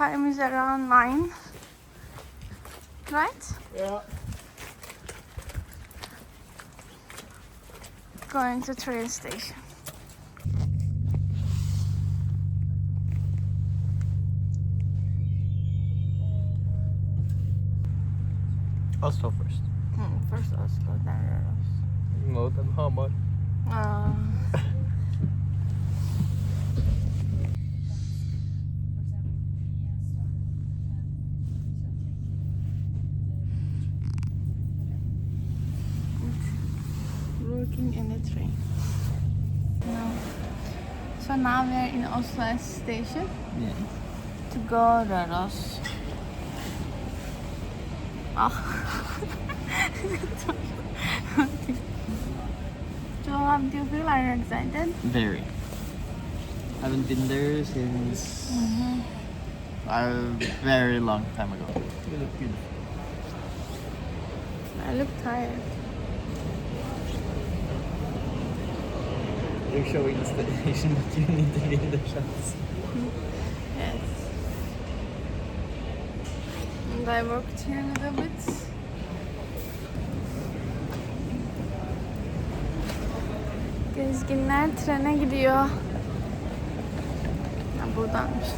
time is around 9. Right? Yeah. Going to train station. Oslo first. Hmm, first Oslo, then Røros. No, then Hamar. Uh, working in the train. No. So now we are in Oslo station Yeah. to go Røros. Ah. Joab, do you feel are you excited? Very. Haven't been there since a very long time ago. You look beautiful. I look tired. You're showing us the station, but you. And I worked here a little bit. Gezginler trene gidiyor. Ha, buradanmış.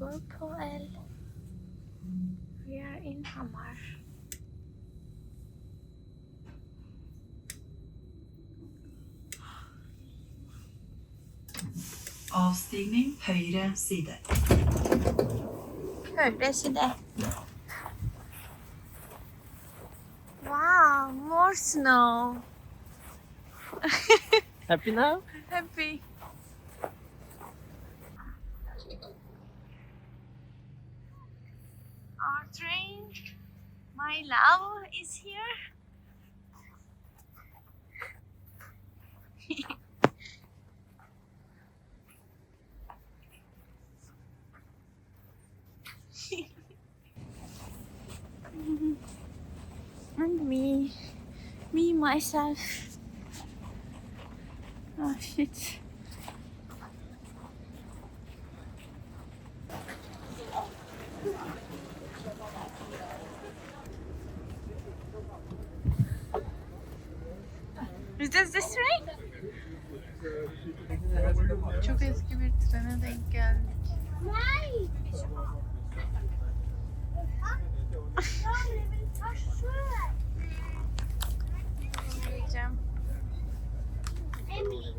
Jeg går på el. Vi er in Hamar. Avstigning høyre side. Høyre side. Wow, more snow. Happy now? Happy. Our train, my love, is here. and me, me myself. Oh shit. Is this train? Çok eski bir trene denk geldik. Emily,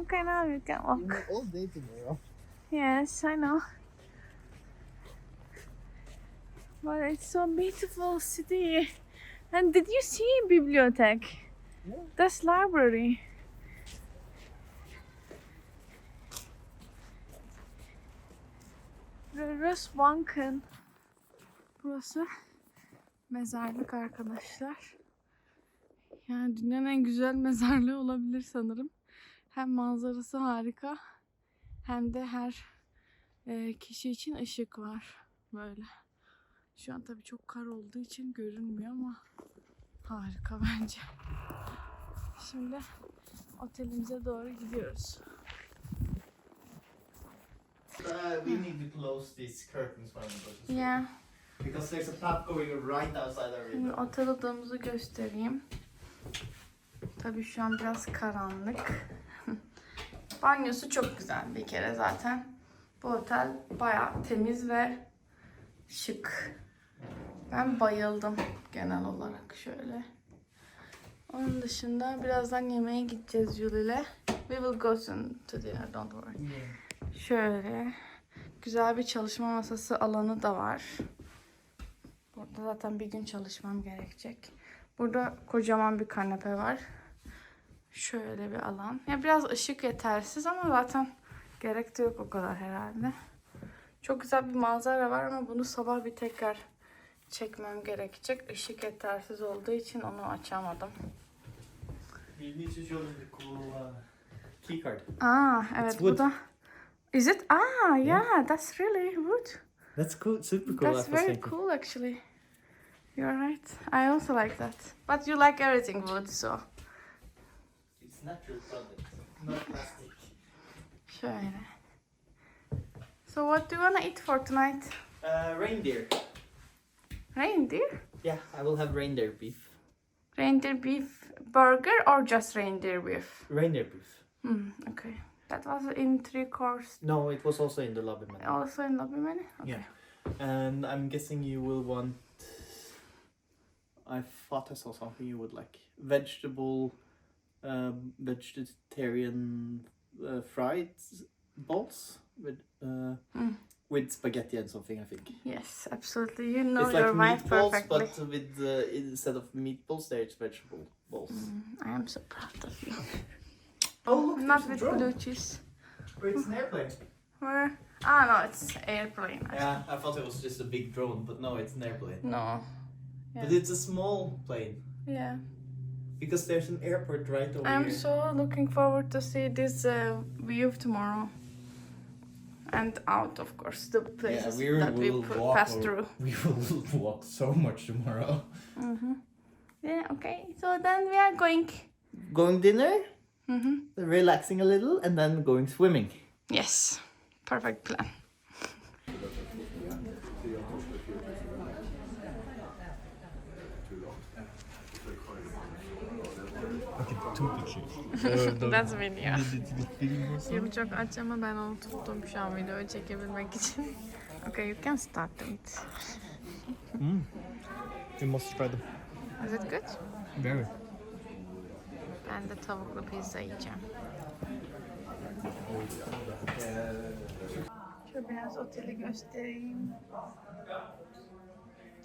Okay, now you can walk. all day tomorrow. Yes, I know. But it's so beautiful city. And did you see bibliothek? Yeah. That's library. Rosbanken. Burası mezarlık arkadaşlar. Yani dünyanın en güzel mezarlığı olabilir sanırım. Hem manzarası harika hem de her e, kişi için ışık var böyle. Şu an tabii çok kar olduğu için görünmüyor ama harika bence. Şimdi otelimize doğru gidiyoruz. Uh, we need to close these curtains when we go to sleep. Yeah. Because there's a path going right outside our Şimdi window. otel odamızı göstereyim. Tabii şu an biraz karanlık. Banyosu çok güzel bir kere zaten. Bu otel bayağı temiz ve şık. Ben bayıldım genel olarak şöyle. Onun dışında birazdan yemeğe gideceğiz Julie'yle. We will go soon to dinner, don't worry. Şöyle güzel bir çalışma masası alanı da var. Burada zaten bir gün çalışmam gerekecek. Burada kocaman bir kanepe var. Şöyle bir alan. Ya biraz ışık yetersiz ama zaten gerek de yok o kadar herhalde. Çok güzel bir manzara var ama bunu sabah bir tekrar çekmem gerekecek. Işık yetersiz olduğu için onu açamadım. You need to show them the cool uh, key card. Aa evet It's bu wood. da. Is it? Ah yeah, that's really wood. That's cool, super cool. That's very thinking. cool actually. You're right. I also like that. But you like everything wood, so. Natural product, not plastic. Şöyle. So what do you wanna eat for tonight? Uh, reindeer. Reindeer? Yeah, I will have reindeer beef. Reindeer beef burger or just reindeer beef? Reindeer beef. Hmm, okay. That was in three course. No, it was also in the lobby menu. Also in lobby menu? Okay. Yeah. And I'm guessing you will want. I thought I saw something you would like. Vegetable, um, vegetarian uh, fried balls with uh, Mm. with spaghetti and something. I think. Yes, absolutely. You know it's your like wife meatballs, perfectly. but with uh, instead of meatballs, there it's vegetable balls. Mm, I am so proud of you. Oh, look, Not with a drone. blue cheese. Wait, it's an airplane. Where? Ah, no, it's airplane. I Yeah, I thought it was just a big drone, but no, it's an airplane. No. But it's a small plane Yeah. Because there's an airport right over I'm here. so looking forward to see this uh, view tomorrow. And out, of course, the places that we p- pass through. We will walk so much tomorrow. Mm-hmm. Yeah, okay. So then we are going. Going dinner, Mm-hmm. relaxing a little, and then going swimming. Yes. Perfect plan. That's video. Yemi çok aç ama ben onu tuttum şu an videoyu çekebilmek için. Okay, you can start it. You must try them. Is it good? Very. Ben de tavuklu pizza yiyeceğim. Şöyle biraz oteli göstereyim.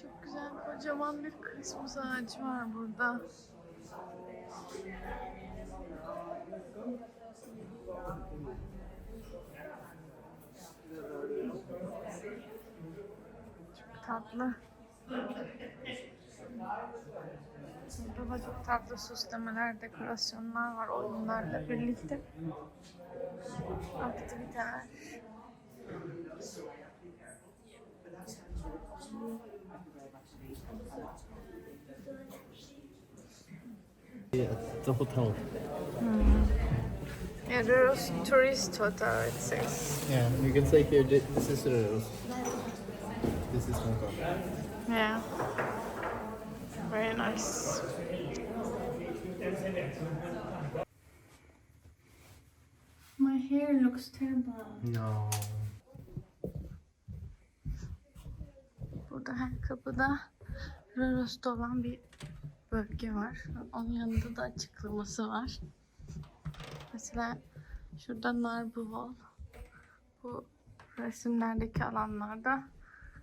Çok güzel kocaman bir Christmas ağacı var burada. Tatlı. Burada da çok tatlı süslemeler, dekorasyonlar var oyunlarla birlikte. Aktiviteler. At the hotel. Yeah, there's tourist hotel it says. Yeah, you can say here thi- this is Røros. This is Munkholm. Yeah. Very nice. My hair looks terrible. No. Burada her kapıda Raros'ta olan bir bölge var. Onun yanında da açıklaması var. Mesela Şurada Narbuval. Bu resimlerdeki alanlarda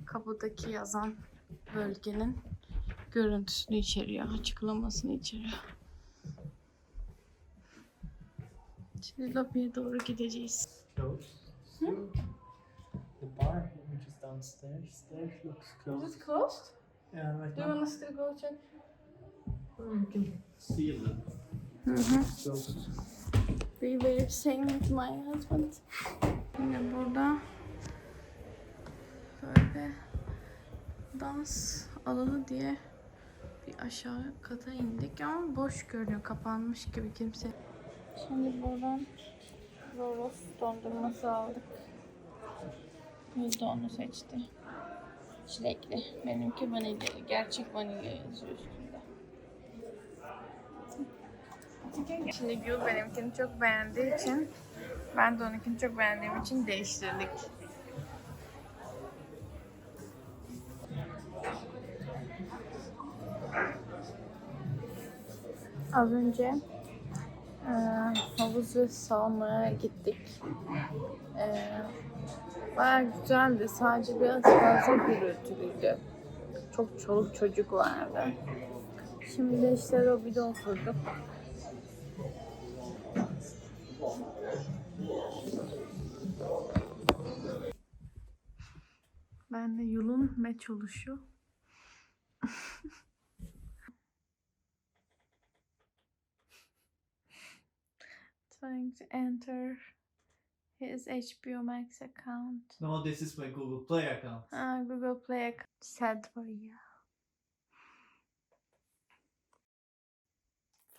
kapıdaki yazan bölgenin görüntüsünü içeriyor, açıklamasını içeriyor. Şimdi lobiye doğru gideceğiz. Closed. The bar, which is downstairs, there looks closed. closed? Yeah, right Do you want to go check? You see them. Hı hı. Closed. We were staying with my husband. Yine burada böyle dans alanı diye bir aşağı kata indik ama boş görünüyor. Kapanmış gibi kimse. Şimdi buradan Roros dondurması aldık. Yüzde onu seçti. Çilekli. Benimki vanilyeli. Gerçek vanilya yazıyor Şimdi Gül benimkini çok beğendiği için ben de onunkini çok beğendiğim için değiştirdik. Az önce e, havuzu salmaya gittik. E, Baya güzeldi. Sadece biraz fazla gürültülüydü. Çok çoluk çocuk vardı. Şimdi işte lobide oturduk. Ben de yolun meç oluşu. Trying to enter his HBO Max account. No, this is my Google Play account. Ah, Google Play account. Sad for you.